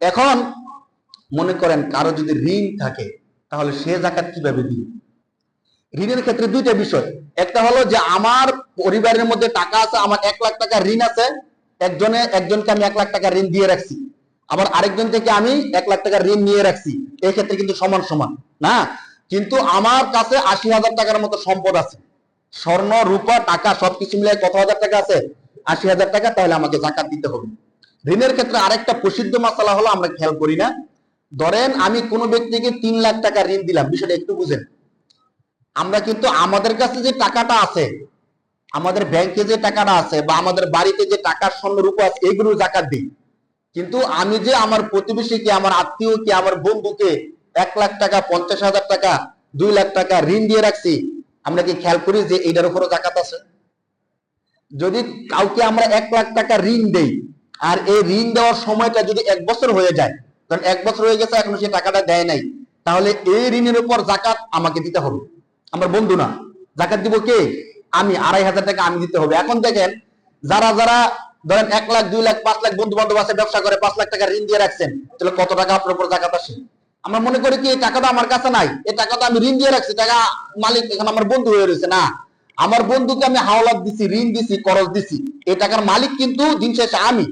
এখন মনে করেন কারও যদি ঋণ থাকে, তাহলে সে জাকাত কীভাবে দিবে? ঋণের ক্ষেত্রে দুইটা বিষয়। একটা হলো যে আমার পরিবারের মধ্যে টাকা আছে, আমার এক লাখ টাকা ঋণ আছে, একজনে, একজনকে আমি এক লাখ টাকা ঋণ দিয়ে রাখছি। আবার আরেকজন থেকে আমি এক লাখ টাকা ঋণ নিয়ে রাখছি। এই ক্ষেত্রে কিন্তু সমান সমান, না? কিন্তু আমার কাছে আশি হাজার টাকার মতো সম্পদ আছে। স্বর্ণ, রূপা, টাকা, সবকিছু মিলে কত হাজার টাকা আছে? আশি হাজার টাকা, তাহলে আমাকে জাকাত দিতে হবে। ঋণের ক্ষেত্রে আরেকটা প্রসিদ্ধ মশলা হলো আমরা খেয়াল করি না। ধরেন আমি কোনো ব্যক্তিকে তিন লাখ টাকা ঋণ দিলাম, বিষয়টা একটু বুঝেন। আমরা কিন্তু আমাদের কাছে যে টাকাটা আছে, আমাদের ব্যাংকে যে টাকাটা আছে বা আমাদের বাড়িতে যে টাকার স্বর্ণ, রূপ আছে, এগুলো জাকাত দিই। কিন্তু আমি যে আমার প্রতিবেশীকে আমার আত্মীয়কে আমার বন্ধুকে এক লাখ টাকা, পঞ্চাশ হাজার টাকা, দুই লাখ টাকা ঋণ দিয়ে রাখছি, আমরা কি খেয়াল করি যে এইটার উপরও জাকাত আছে? যদি কাউকে আমরা এক লাখ টাকা ঋণ দেই আর এই ঋণ দেওয়ার সময়টা যদি এক বছর হয়ে যায়, কারণ এক বছর হয়ে গেছে, এখনও সে টাকাটা দেয় নাই, তাহলে এই ঋণের উপর জাকাত আমাকে দিতে হবে। আমার বন্ধু না, জাকাত দিব কে? আমি, আড়াই হাজার টাকা আমি দিতে হবে। এখন দেখেন, যারা যারা ধরেন এক লাখ, দুই লাখ, পাঁচ লাখ বন্ধু বান্ধব আছে, ব্যবসা করে, পাঁচ লাখ টাকা ঋণ দিয়ে রাখছেন, তাহলে কত টাকা আপনার উপর জাকাত আসে? আমরা মনে করি কি, এই টাকাটা আমার কাছে নাই, এই টাকাটা আমি ঋণ দিয়ে রাখছি, টাকা মালিক, এখন আমার বন্ধু হয়ে রয়েছে, না। আমার বন্ধুকে আমি হাওলাত দিছি, ঋণ দিছি করজ দিছি, এই টাকার মালিক কিন্তু দিন শেষে আমি।